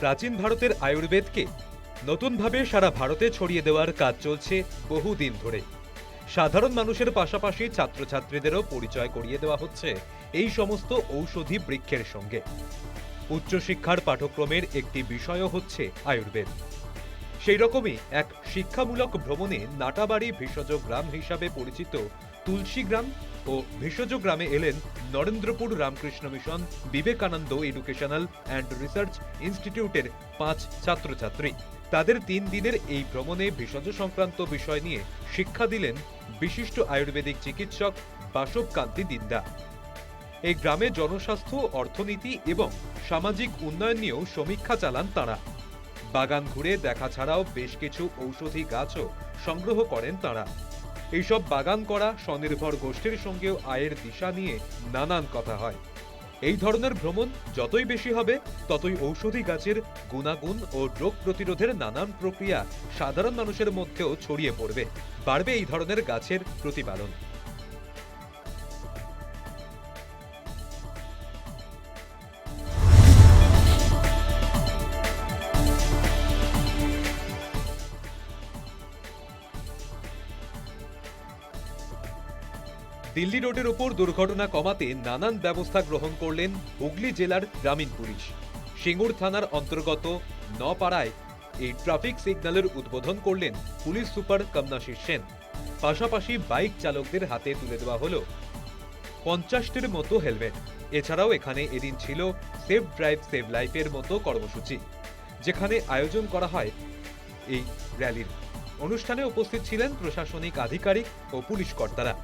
প্রাচীন ভারতের আয়ুর্বেদকে নতুনভাবে সারা ভারতে ছড়িয়ে দেওয়ার কাজ চলছে বহুদিন ধরে। সাধারণ মানুষের পাশাপাশি ছাত্রছাত্রীদেরও পরিচয় করিয়ে দেওয়া হচ্ছে এই সমস্ত ঔষধি বৃক্ষের সঙ্গে। উচ্চশিক্ষার পাঠ্যক্রমের একটি বিষয়ও হচ্ছে আয়ুর্বেদ। সেই রকমই এক শিক্ষামূলক ভ্রমণে নাটাবাড়ি ভেষজ গ্রাম হিসাবে পরিচিত তুলসী গ্রাম ও ভেষজ গ্রামে এলেন Narendrapur Ramakrishna mission, Vivekananda educational and research ইনস্টিটিউটের পাঁচ ছাত্রছাত্রী। তাদের তিন দিনের এই ভ্রমণে ভেষজ সংক্রান্ত বিষয় নিয়ে শিক্ষা দিলেন বিশিষ্ট আয়ুর্বেদিক চিকিৎসক বাসব কান্তি দিন্দা। এই গ্রামে জনস্বাস্থ্য, অর্থনীতি এবং সামাজিক উন্নয়ন নিয়েও সমীক্ষা চালান তাঁরা। বাগান ঘুরে দেখা ছাড়াও বেশ কিছু ঔষধি গাছও সংগ্রহ করেন তাঁরা। এইসব বাগান করা স্বনির্ভর গোষ্ঠীর সঙ্গেও আয়ের দিশা নিয়ে নানান কথা হয়। এই ধরনের ভ্রমণ যতই বেশি হবে, ততই ঔষধি গাছের গুণাগুণ ও রোগ প্রতিরোধের নানান প্রক্রিয়া সাধারণ মানুষের মধ্যেও ছড়িয়ে পড়বে। বাড়বে এই ধরনের গাছের প্রতিপালন। দিল্লি রোডের ওপর দুর্ঘটনা কমাতে নানান ব্যবস্থা গ্রহণ করলেন হুগলি জেলার গ্রামীণ পুলিশ। সিঙ্গুর থানার অন্তর্গত নপাড়ায় এই ট্রাফিক সিগন্যালের উদ্বোধন করলেন পুলিশ সুপার কমনাশিস সেন। পাশাপাশি বাইক চালকদের হাতে তুলে দেওয়া হলো পঞ্চাশটির মতো হেলমেট। এছাড়াও এখানে এদিন ছিল সেফ ড্রাইভ সেভ লাইফের মতো কর্মসূচি, যেখানে আয়োজন করা হয় এই র্যালির। অনুষ্ঠানে উপস্থিত ছিলেন প্রশাসনিক আধিকারিক ও পুলিশ কর্তারা।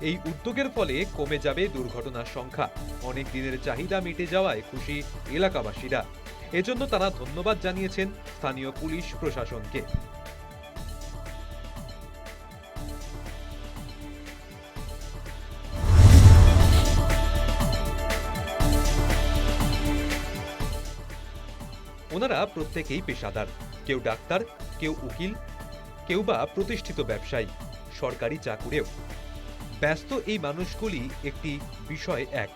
এই উদ্যোগের ফলে কমে যাবে দুর্ঘটনার সংখ্যা। অনেক দিনের চাহিদা মিটে যাওয়ায় খুশি এলাকাবাসীরা। এজন্য তারা ধন্যবাদ জানিয়েছেন স্থানীয় পুলিশ প্রশাসনকে। ওনারা প্রত্যেকেই পেশাদার। কেউ ডাক্তার, কেউ উকিল, কেউ বা প্রতিষ্ঠিত ব্যবসায়ী। সরকারি চাকুরেও। ব্যস্ত এই মানুষগুলি একটি বিষয় এক।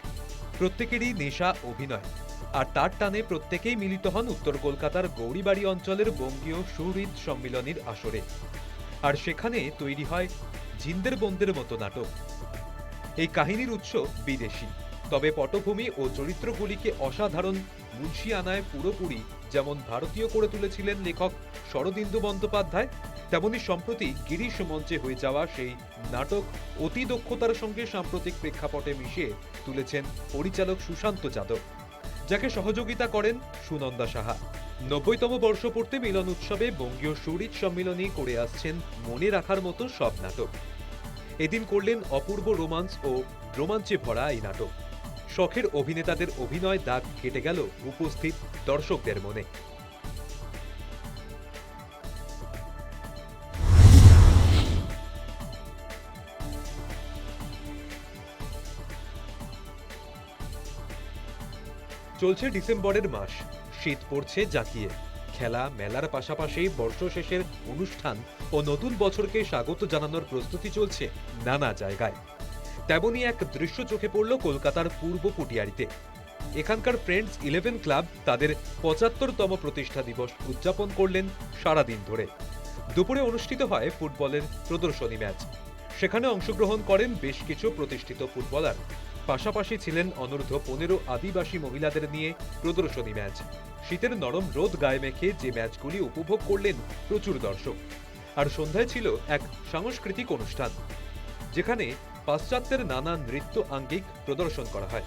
প্রত্যেকেরই নেশা, অভিনয়। আর তার টানে প্রত্যেকেই মিলিত হন উত্তর কলকাতার গৌরীবাড়ি অঞ্চলের বঙ্গীয় সুহৃদ সম্মিলনীর আসরে। আর সেখানে তৈরি হয় ঝিন্দের বন্দের মতো নাটক। এই কাহিনীর উৎস বিদেশি। তবে পটভূমি ও চরিত্রগুলিকে অসাধারণ মুন্সিয়ানায় পুরোপুরি যেমন ভারতীয় করে তুলেছিলেন লেখক শরদিন্দু বন্দ্যোপাধ্যায় তেমনি সম্প্রতি গিরিশ মঞ্চে হয়ে যাওয়া সেই নাটক অতি দক্ষতার সঙ্গে সাম্প্রতিক প্রেক্ষাপটে মিশিয়ে তুলেছেন পরিচালক সুশান্ত যাদব, যাকে সহযোগিতা করেন সুনন্দা সাহা। নব্বইতম বর্ষপূর্তি মিলন উৎসবে বঙ্গীয় সুরিত সম্মিলনী করে আসছেন মনে রাখার মতো সব নাটক। এদিন করলেন অপূর্ব রোমান্স ও রোমাঞ্চে ভরা এই নাটক। শখের অভিনেতাদের অভিনয় দাগ কেটে গেল উপস্থিত দর্শকদের মনে। চলছে ডিসেম্বরের মাস। শীত পড়ছে জাঁকিয়ে। খেলা মেলার পাশাপাশি বর্ষ শেষের অনুষ্ঠান ও নতুন বছরকে স্বাগত জানানোর প্রস্তুতি চলছে নানা জায়গায়। তেমনই এক দৃশ্য চোখে পড়ল কলকাতার পূর্ব পুটিয়ারিতে এখানকার ফ্রেন্ডস ইলেভেন ক্লাব তাদের পঁচাত্তরতম প্রতিষ্ঠা দিবস উদযাপন করলেন সারাদিন ধরে। দুপুরে অনুষ্ঠিত হয় ফুটবলের প্রদর্শনী ম্যাচ। সেখানে অংশগ্রহণ করেন বেশ কিছু প্রতিষ্ঠিত ফুটবলার। পাশাপাশি ছিলেন অনূর্ধ্ব পনেরো আদিবাসী মহিলাদের নিয়ে প্রদর্শনী ম্যাচ। শীতের নরম রোদ গায়ে মেখে যে ম্যাচগুলি উপভোগ করলেন প্রচুর দর্শক। আর সন্ধ্যায় ছিল এক সাংস্কৃতিক অনুষ্ঠান, যেখানে পাশ্চাত্যের নানা নৃত্য আঙ্গিক প্রদর্শন করা হয়।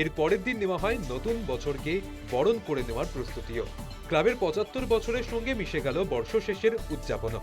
এর পরের দিন নেওয়া হয় নতুন বছরকে বরণ করে নেওয়ার প্রস্তুতিও। ক্লাবের পঁচাত্তর বছরের সঙ্গে মিশে গেল বর্ষ শেষের উদযাপনও।